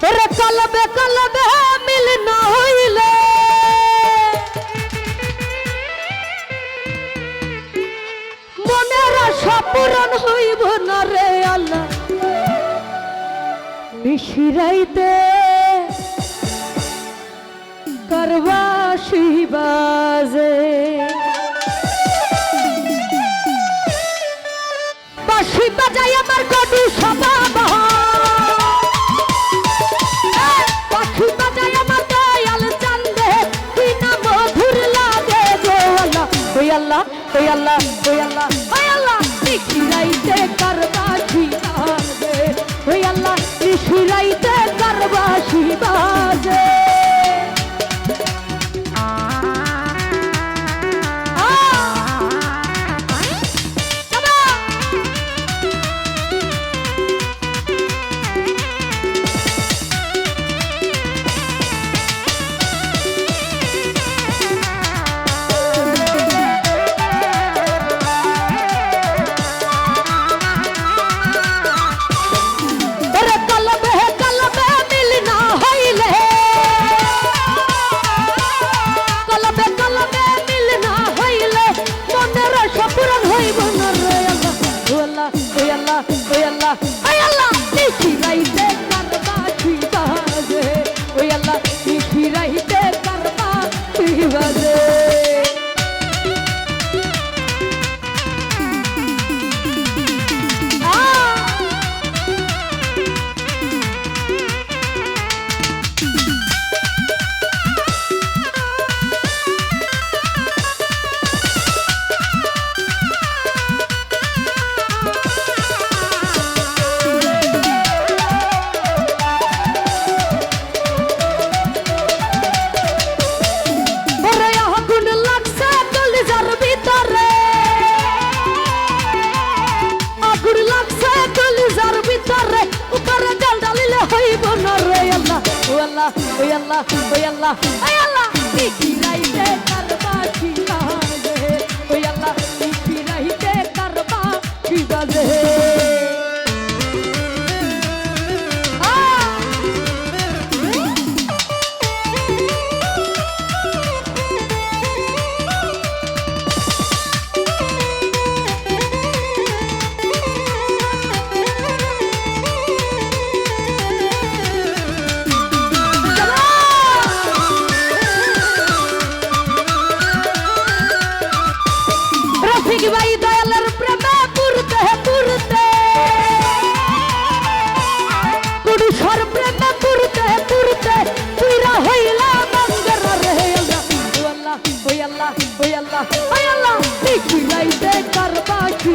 তোরে কলবে কলবে মিল না হইলে। মনের আশা পূরণ হইব না রে আল্লাহ। মিশিরাইতে করবা শিবাজে ওই আল্লাহ ওই আল্লাহ ওই আল্লাহ আল্লাহ, ওই আল্লাহ ওই আল্লাহ ওই আল্লাহ। কি রাইতে করবা কি কাহে ওই আল্লাহ কি রাইতে করবা কি বাজে। আল্লাহ ওই আল্লাহ ওই আল্লাহ। ঠিক রাইতে কার বাকি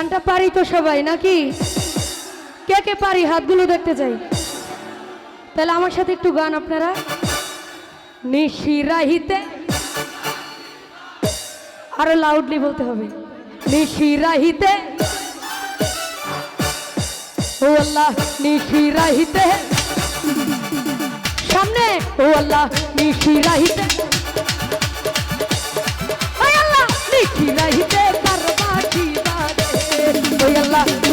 গানটা পারি তো সবাই, নাকি? কে কে পারি? হাতগুলো দেখতে চাই তাহলে আমার সাথে একটু গান আপনারা। নিশিরাহিতে আরও লাউডলি বলতে হবে। নিশিরাহিতে ও আল্লাহ নিশিরাহিতে সামনে, ও আল্লাহ নিশিরাহিতে ও আল্লাহ নিশিরাহিতে আল্লাহ